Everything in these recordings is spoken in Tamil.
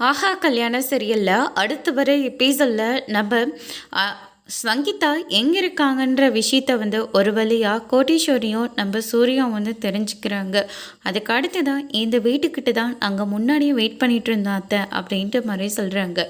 ஆஹா கல்யாண சீரியலில் அடுத்து வர எபிசோடில் நம்ம அ, சங்கீதா எங்கே இருக்காங்கன்ற விஷயத்த வந்து ஒரு வழியாக கோட்டீஸ்வரியும் நம்ம சூர்யாவும் வந்து தெரிஞ்சுக்கிறாங்க. அதுக்கு அடுத்து தான் இந்த வீட்டுக்கிட்ட தான் அங்கே முன்னாடியே வெயிட் பண்ணிட்டு இருந்தாத்த அப்படின்ட்டு மாதிரி சொல்கிறாங்க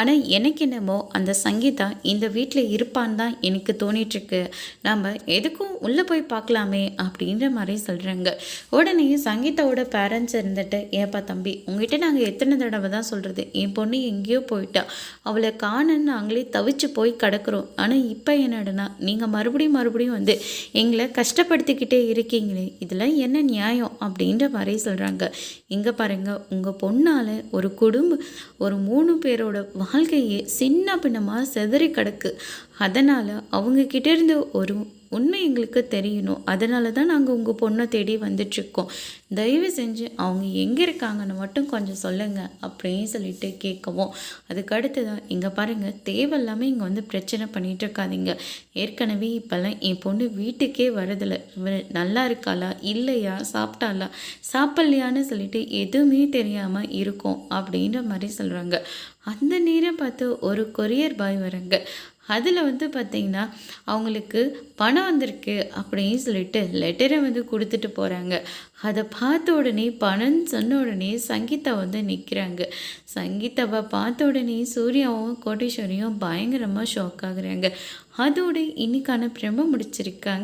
ஆனால் எனக்கு என்னமோ அந்த சங்கீதா இந்த வீட்டில் இருப்பான்னு தான் எனக்கு தோணிட்டுருக்கு. நம்ம எதுக்கும் உள்ளே போய் பார்க்கலாமே அப்படின்ற மாதிரி சொல்கிறாங்க உடனே சங்கீதாவோட பேரண்ட்ஸ் இருந்துட்டு ஏப்பா தம்பி உங்ககிட்ட நாங்கள் எத்தனை தடவை தான் சொல்கிறது என் பொண்ணு எங்கேயோ போயிட்டா. அவளை காணன்னு நாங்களே தவிச்சு போய் கிடக்குறோம். ஆனால் இப்போ என்னடனா நீங்கள் மறுபடியும் மறுபடியும் வந்து எங்களை கஷ்டப்படுத்திக்கிட்டே இருக்கீங்களே இதெல்லாம் என்ன நியாயம் அப்படின்ற மாதிரி சொல்கிறாங்க இங்கே பாருங்க உங்கள் பொண்ணால் ஒரு குடும்ப ஒரு மூணு பேரோட வாழ்க்கையே சின்ன பின்னமாக செதறி கிடக்கு. அதனால் அவங்கக்கிட்டேருந்து ஒரு உண்மை எங்களுக்கு தெரியணும். அதனால தான் நாங்கள் உங்கள் பொண்ணை தேடி வந்துட்ருக்கோம் தயவு செஞ்சு அவங்க எங்கே இருக்காங்கன்னு மட்டும் கொஞ்சம் சொல்லுங்கள் அப்படின்னு சொல்லிட்டு கேட்கவும். அதுக்கடுத்து தான் இங்கே பாருங்கள் தேவையில்லாமல் இங்கே வந்து பிரச்சனை பண்ணிகிட்டு இருக்காதீங்க. ஏற்கனவே இப்போல்லாம் என் பொண்ணு வீட்டுக்கே வரதில்லை நல்லா இருக்காளா? இல்லையா? சாப்பிட்டாளா? சாப்பிட்லையான்னு சொல்லிட்டு எதுவுமே தெரியாமல் இருக்கும் அப்படின்ற மாதிரி சொல்கிறாங்க அந்த நேரம் பார்த்து ஒரு கொரியர் பாய் வராங்க. அதில் வந்து பார்த்திங்கன்னா அவங்களுக்கு பணம் வந்திருக்கு அப்படின்னு சொல்லிட்டு லெட்டரை வந்து கொடுத்துட்டு போகிறாங்க அதை பார்த்த உடனே பணம் சொன்ன உடனே சங்கீதா வந்து நிற்கிறாங்க சங்கீதாவை பார்த்த உடனே சூர்யாவும் கோட்டீஸ்வரியும் பயங்கரமாக ஷாக் ஆகுறாங்க. அதோட இன்னைக்கான பிரம முடிச்சிருக்காங்க.